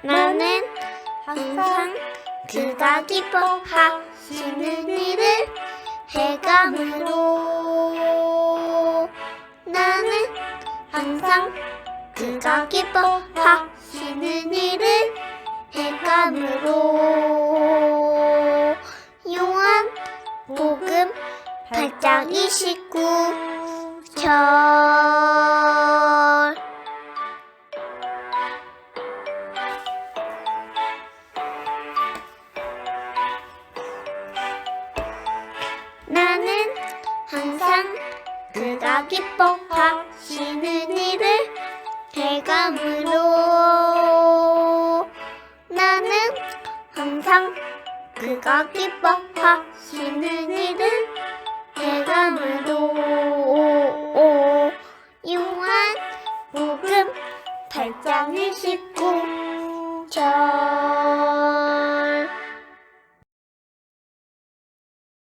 나는 항상 그가 기뻐하시는 일을 해감으로. 나는 항상 그가 기뻐하시는 일을 8장 29절. 나는 항상 그가 기뻐하시는 일을 대감으로. 나는 항상 그가 기뻐하시는 일을 복음 8장 29절